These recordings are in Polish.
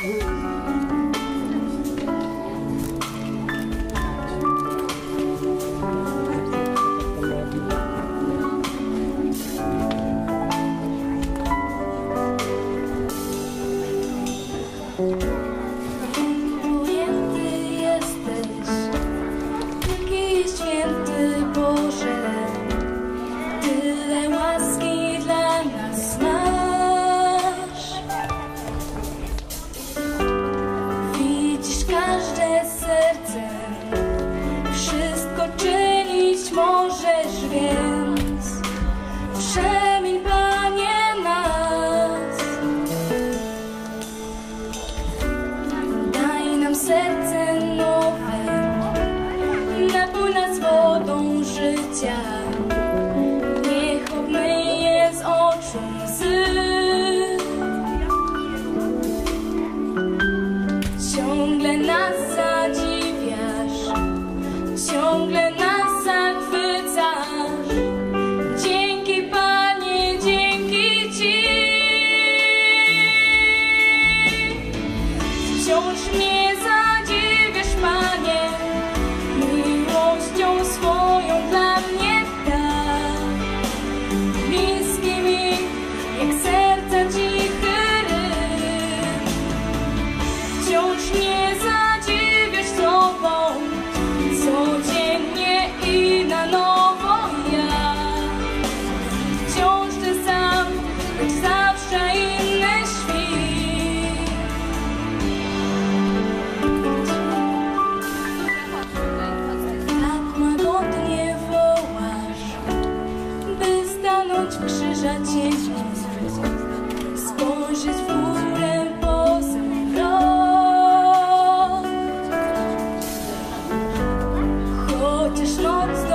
Thank mm -hmm. you. napój nas wodą życia. Niech obmyje z oczu łzy. geschlossen.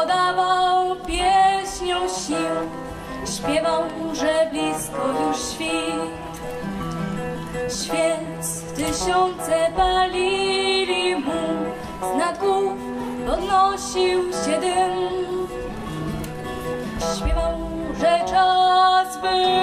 dodawał pieśnią sił, śpiewał, że blisko już świt. Świec tysiące palili mu, z nadgłów podnosił się dym. Śpiewał, że czas był.